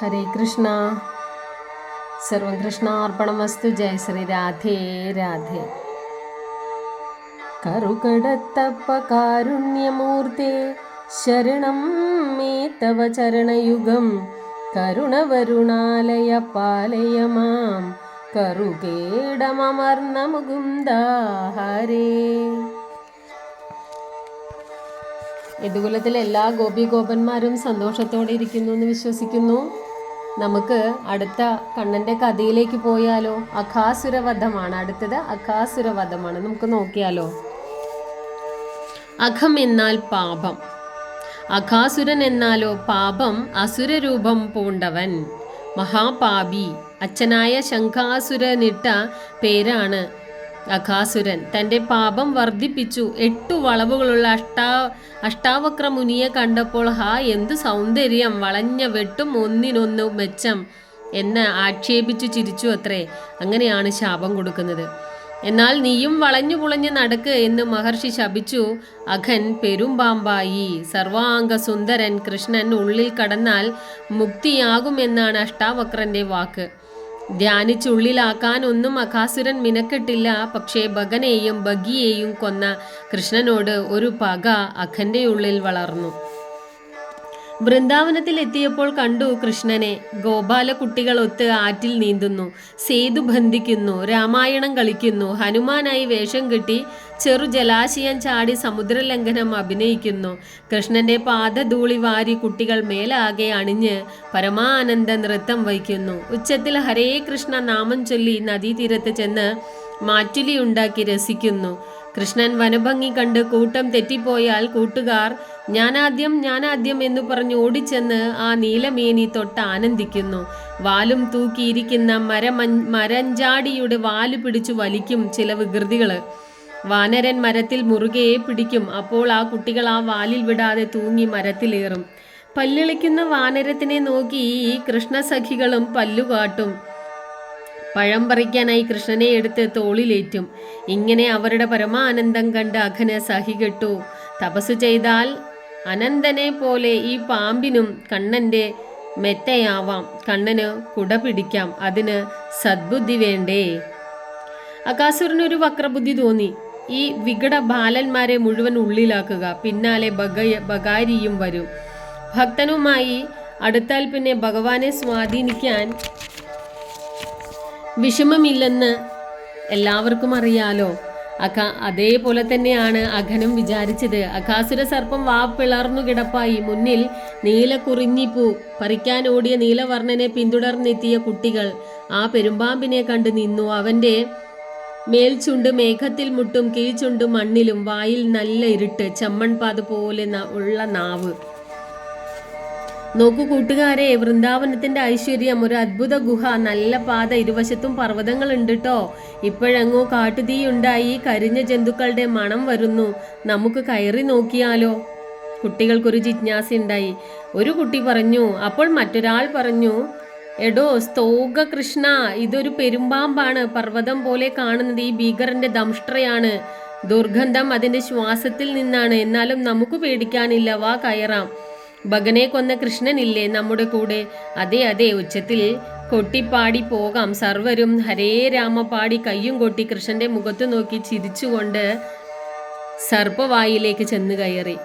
ഹരേ കൃഷ്ണ. സർവം കൃഷ്ണാർപ്പണമസ്തു. ജയ ശ്രീ രാധേ രാധേ. കറുകടത്തപ്പ കാരുണ്യമൂർത്തേ ശരണം മേ തവ ചരണയുഗം. കരുണവരുണാലയ പാലയ മാം. കറുകേടമർന്ന മുകുന്ദ ഹരേ. യദുകുലത്തിലെ എല്ലാ ഗോപി ഗോപന്മാരും സന്തോഷത്തോടെ ഇരിക്കുന്നു എന്ന് വിശ്വസിക്കുന്നു. നമുക്ക് അടുത്ത കണ്ണന്റെ കഥയിലേക്ക് പോയാലോ? അഖാസുരവധമാണ്. അടുത്തത് അഖാസുരവധമാണ്. നമുക്ക് നോക്കിയാലോ? അഖം എന്നാൽ പാപം. അഖാസുരൻ എന്നാലോ പാപം അസുരരൂപം പൂണ്ടവൻ. മഹാപാപി. അച്ഛനായ ശംഖാസുരനിട്ട പേരാണ് അഖാസുരൻ തന്റെ പാപം വർദ്ധിപ്പിച്ചു. എട്ടു വളവുകളുള്ള അഷ്ടാ അഷ്ടാവക്ര മുനിയെ കണ്ടപ്പോൾ ഹാ എന്ത് സൗന്ദര്യം വളഞ്ഞ വെട്ടും ഒന്നിനൊന്ന് മെച്ചം എന്ന് ആക്ഷേപിച്ചു ചിരിച്ചു അത്രേ. അങ്ങനെയാണ് ശാപം കൊടുക്കുന്നത്. എന്നാൽ നീയും വളഞ്ഞു പുളഞ്ഞ് നടക്ക് എന്ന് മഹർഷി ശപിച്ചു. അഖൻ പെരുമ്പാമ്പായി. സർവാംഗ സുന്ദരൻ കൃഷ്ണൻ ഉള്ളിൽ കടന്നാൽ മുക്തിയാകുമെന്നാണ് അഷ്ടാവക്രന്റെ വാക്ക്. ധ്യാനിച്ചുള്ളിലാക്കാൻ ഒന്നും അഖാസുരൻ മിനക്കെട്ടില്ല. പക്ഷേ ഭഗനെയും ബഗിയെയും കൊന്ന കൃഷ്ണനോട് ഒരു പക അഖന്റെ ഉള്ളിൽ വളർന്നു. വൃന്ദാവനത്തിൽ എത്തിയപ്പോൾ കണ്ടു കൃഷ്ണനെ. ഗോപാല കുട്ടികളൊത്ത് ആറ്റിൽ നീന്തുന്നു. സേതു ബന്ധിക്കുന്നു. രാമായണം കളിക്കുന്നു. ഹനുമാനായി വേഷം കെട്ടി ചെറു ജലാശയം ചാടി സമുദ്രലംഘനം അഭിനയിക്കുന്നു. കൃഷ്ണന്റെ പാദധൂളി വാരി കുട്ടികൾ മേലാകെ അണിഞ്ഞ് പരമാനന്ദ നൃത്തം വഹിക്കുന്നു. ഉച്ചത്തിൽ ഹരേ കൃഷ്ണ നാമം ചൊല്ലി നദീതീരത്ത് ചെന്ന് മാറ്റുലി ഉണ്ടാക്കി രസിക്കുന്നു. കൃഷ്ണൻ വനഭംഗി കണ്ട് കൂട്ടം തെറ്റിപ്പോയാൽ കൂട്ടുകാർ ഞാനാദ്യം ഞാനാദ്യം എന്ന് പറഞ്ഞ് ഓടിച്ചെന്ന് ആ നീലമേനി തൊട്ട് ആനന്ദിക്കുന്നു. വാലും തൂക്കിയിരിക്കുന്ന മരമൻ മരഞ്ചാടിയുടെ വാൽ പിടിച്ചു വലിക്കും ചില വികൃതികൾ വാനരൻ മരത്തിൽ മുറുകെ പിടിക്കും അപ്പോൾ ആ കുട്ടികൾ ആ വാലിൽ വിടാതെ തൂങ്ങി മരത്തിലേറും പല്ലിളിക്കുന്ന വാനരത്തിനെ നോക്കി ഈ കൃഷ്ണസഖികളും പല്ലുകാട്ടും. പഴം പറിക്കാനായി കൃഷ്ണനെ എടുത്ത് തോളിലേറ്റും. ഇങ്ങനെ അവരുടെ പരമാനന്ദം കണ്ട് അഘന സഹികെട്ടു തപസ് ചെയ്താൽ അനന്തനെ പോലെ ഈ പാമ്പിനും കണ്ണന്റെ മെത്തയാവാം. കണ്ണന് കുട പിടിക്കാം. അതിന് സദ്ബുദ്ധി വേണ്ടേ? അകാസുരനൊരു വക്രബുദ്ധി തോന്നി. ഈ വികട ബാലന്മാരെ മുഴുവൻ ഉള്ളിലാക്കുക. പിന്നാലെ ബഗയ ബഗാരിയും വരും. ഭക്തനുമായി അടുത്താൽ പിന്നെ ഭഗവാനെ സ്വാധീനിക്കാൻ വിഷമമില്ലെന്ന് എല്ലാവർക്കും അറിയാലോ. അക അതേപോലെ തന്നെയാണ് അഖനും വിചാരിച്ചത്. അഖാസുര സർപ്പം വാ പിളർന്നു കിടപ്പായി. മുന്നിൽ നീല കുറിഞ്ഞിപ്പൂ പറിക്കാൻ ഓടിയ നീലവർണനെ പിന്തുടർന്നെത്തിയ കുട്ടികൾ. ആ പെരുമ്പാമ്പിനെ കണ്ടു നിന്നു. അവന്റെ മേൽചുണ്ട് മേഘത്തിൽ മുട്ടും കീഴ്ചുണ്ട് മണ്ണിലും വായിൽ നല്ല ഇരുട്ട് ചമ്മൺപാത് പോലെ ഉള്ള നാവ്. നോക്കൂ കൂട്ടുകാരെ വൃന്ദാവനത്തിന്റെ ഐശ്വര്യം ഒരു അത്ഭുത ഗുഹ നല്ല പാത ഇരുവശത്തും പർവതങ്ങൾ ഉണ്ട് കേട്ടോ ഇപ്പോഴെങ്ങോ കാട്ടുതീയുണ്ടായി കരിഞ്ഞ ജന്തുക്കളുടെ മണം വരുന്നു. നമുക്ക് കയറി നോക്കിയാലോ? കുട്ടികൾക്കൊരു ജിജ്ഞാസ ഉണ്ടായി ഒരു കുട്ടി പറഞ്ഞു അപ്പോൾ മറ്റൊരാൾ പറഞ്ഞു എടോ സ്തോക കൃഷ്ണ ഇതൊരു പെരുമ്പാമ്പാണ്. പർവതം പോലെ കാണുന്നത് ഈ ഭീകരന്റെ ദംഷ്ട്രയാണ്. ദുർഗന്ധം അതിന്റെ ശ്വാസത്തിൽ നിന്നാണ്. എന്നാലും നമുക്ക് പേടിക്കാനില്ല. വാ കയറാം. ഭഗനെ കൊന്ന കൃഷ്ണനില്ലേ നമ്മുടെ കൂടെ? അതെ അതെ ഉച്ചത്തിൽ കൊട്ടിപ്പാടി പോകാം. സർവരും ഹരേ രാമ പാടി കയ്യും കൊട്ടി കൃഷ്ണന്റെ മുഖത്ത് നോക്കി ചിരിച്ചുകൊണ്ട് സർപ്പവായിലേക്ക് ചെന്ന് കയറി.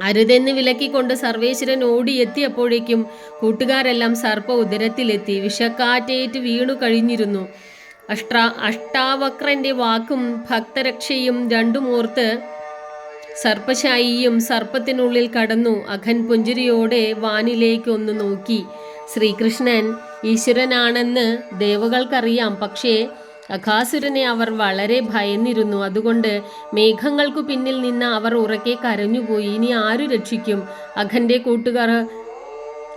അരുതെന്ന് വിലക്കിക്കൊണ്ട് സർവേശ്വരൻ ഓടിയെത്തിയപ്പോഴേക്കും കൂട്ടുകാരെല്ലാം സർപ്പ ഉദരത്തിലെത്തി. വിഷക്കാറ്റേറ്റ് വീണു കഴിഞ്ഞിരുന്നു. അഷ്ടാ അഷ്ടാവക്രന്റെ വാക്കും ഭക്തരക്ഷയും രണ്ടുമോർത്ത് സർപ്പശായിയും സർപ്പത്തിനുള്ളിൽ കടന്നു അഖൻ പുഞ്ചിരിയോടെ വാനിലേക്ക് ഒന്ന് നോക്കി. ശ്രീകൃഷ്ണൻ ഈശ്വരനാണെന്ന് ദേവകൾക്കറിയാം പക്ഷേ അഖാസുരനെ അവർ വളരെ ഭയന്നിരുന്നു. അതുകൊണ്ട് മേഘങ്ങൾക്കു പിന്നിൽ നിന്ന് അവർ ഉറക്കെ കരഞ്ഞുപോയി. ഇനി ആരു രക്ഷിക്കും? അഖന്റെ കൂട്ടുകാർ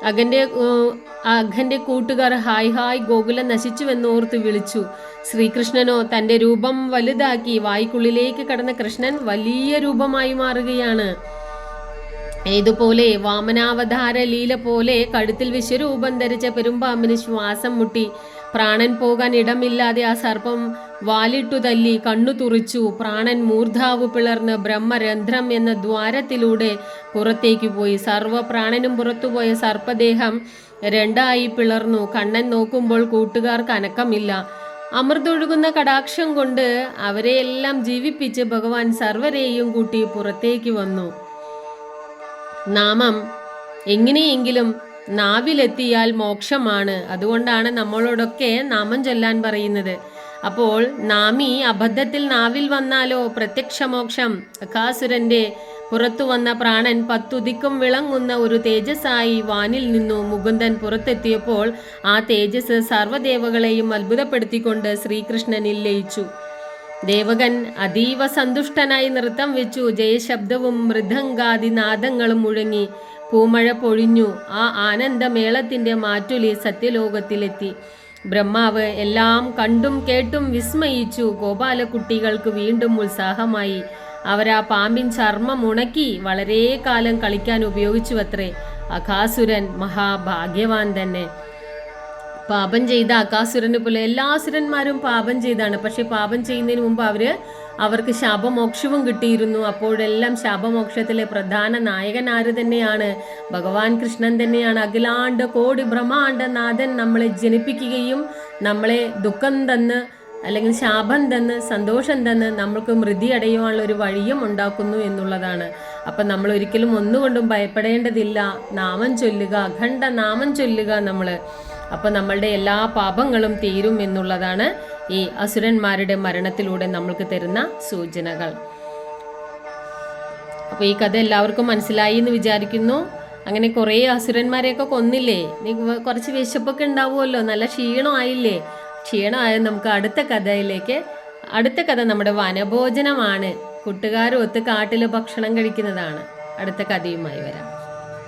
അഖന്റെ ഏർ, അഖന്റെ കൂട്ടുകാർ ഹായ് ഹായ് ഗോകുലം നശിച്ചുവെന്നോർത്ത് വിളിച്ചു. ശ്രീകൃഷ്ണനോ തന്റെ രൂപം വലുതാക്കി വായ്ക്കുള്ളിലേക്ക് കടന്ന കൃഷ്ണൻ വലിയ രൂപമായി മാറുകയാണ്. ഏതുപോലെ വാമനാവതാര ലീല പോലെ കഴുത്തിൽ വിശ്വരൂപം ധരിച്ച പെരുമ്പാമ്പിന് ശ്വാസം മുട്ടി. പ്രാണൻ പോകാൻ ഇടമില്ലാതെ ആ സർപ്പം വാലിട്ടു തല്ലി കണ്ണു തുറിച്ചു പ്രാണൻ മൂർധാവ് പിളർന്ന് ബ്രഹ്മരന്ധ്രം എന്ന ദ്വാരത്തിലൂടെ പുറത്തേക്ക് പോയി. സർവപ്രാണനും പുറത്തുപോയ സർപ്പദേഹം രണ്ടായി പിളർന്നു. കണ്ണൻ നോക്കുമ്പോൾ കൂട്ടുകാർക്ക് അനക്കമില്ല അമൃതൊഴുകുന്ന കടാക്ഷം കൊണ്ട് അവരെയെല്ലാം ജീവിപ്പിച്ച് ഭഗവാൻ സർവരെയും കൂട്ടി പുറത്തേക്ക് വന്നു. നാമം എങ്ങനെയെങ്കിലും നാവിലെത്തിയാൽ മോക്ഷമാണ്. അതുകൊണ്ടാണ് നമ്മളോടൊക്കെ നാമം ചൊല്ലാൻ പറയുന്നത്. അപ്പോൾ നാമി അബദ്ധത്തിൽ നാവിൽ വന്നാലോ പ്രത്യക്ഷമോക്ഷം. മോക്ഷം അകാസുരന്റെ പുറത്തു വന്ന പ്രാണൻ പത്തുദിക്കും വിളങ്ങുന്ന ഒരു തേജസ്സായി വാനിൽ നിന്നു മുകുന്ദൻ പുറത്തെത്തിയപ്പോൾ ആ തേജസ് സർവദേവകളെയും അത്ഭുതപ്പെടുത്തിക്കൊണ്ട് ശ്രീകൃഷ്ണനിൽ ലയിച്ചു. ദേവകൻ അതീവ സന്തുഷ്ടനായി നൃത്തം വെച്ചു. ജയശബ്ദവും മൃദംഗാദി നാദങ്ങളും മുഴങ്ങി പൂമഴ പൊഴിഞ്ഞു. ആ ആനന്ദമേളത്തിന്റെ മാറ്റുലി സത്യലോകത്തിലെത്തി. ബ്രഹ്മാവ് എല്ലാം കണ്ടും കേട്ടും വിസ്മയിച്ചു. ഗോപാലക്കുട്ടികൾക്ക് വീണ്ടും ഉത്സാഹമായി. അവരാ പാമ്പിൻ ചർമ്മം ഉണക്കി വളരെ കാലം കളിക്കാൻ ഉപയോഗിച്ചുവത്രേ. അഖാസുരൻ മഹാഭാഗ്യവാൻ തന്നെ. പാപം ചെയ്ത അകാസുരനെ പോലെ എല്ലാ അസുരന്മാരും പാപം ചെയ്താണ്. പക്ഷെ പാപം ചെയ്യുന്നതിന് മുമ്പ് അവർ അവർക്ക് ശാപമോക്ഷവും കിട്ടിയിരുന്നു. അപ്പോഴെല്ലാം ശാപമോക്ഷത്തിലെ പ്രധാന നായകൻ ആര് തന്നെയാണ്? ഭഗവാൻ കൃഷ്ണൻ തന്നെയാണ്. അഖിലാണ്ട് കോടി ബ്രഹ്മാണ്ട നാഥൻ നമ്മളെ ജനിപ്പിക്കുകയും നമ്മളെ ദുഃഖം തന്ന് അല്ലെങ്കിൽ ശാപം തന്ന് സന്തോഷം തന്ന് നമ്മൾക്ക് മൃതി അടയുവാനുള്ള ഒരു വഴിയും ഉണ്ടാക്കുന്നു എന്നുള്ളതാണ്. അപ്പം നമ്മൾ ഒരിക്കലും ഒന്നുകൊണ്ടും ഭയപ്പെടേണ്ടതില്ല. നാമം ചൊല്ലുക അഖണ്ഡ നാമം ചൊല്ലുക നമ്മൾ അപ്പം നമ്മളുടെ എല്ലാ പാപങ്ങളും തീരും എന്നുള്ളതാണ് ഈ അസുരന്മാരുടെ മരണത്തിലൂടെ നമ്മൾക്ക് തരുന്ന സൂചനകൾ. അപ്പോൾ ഈ കഥ എല്ലാവർക്കും മനസ്സിലായി എന്ന് വിചാരിക്കുന്നു. അങ്ങനെ കുറേ അസുരന്മാരെയൊക്കെ കൊന്നില്ലേ? കുറച്ച് വിശപ്പൊക്കെ ഉണ്ടാവുമല്ലോ? നല്ല ക്ഷീണമായില്ലേ ക്ഷീണമായ നമുക്ക് അടുത്ത കഥയിലേക്ക് അടുത്ത കഥ നമ്മുടെ വനഭോജനമാണ്. കൂട്ടുകാരൊത്ത് കാട്ടിൽ ഭക്ഷണം കഴിക്കുന്നതാണ്. അടുത്ത കഥയുമായി വരാം.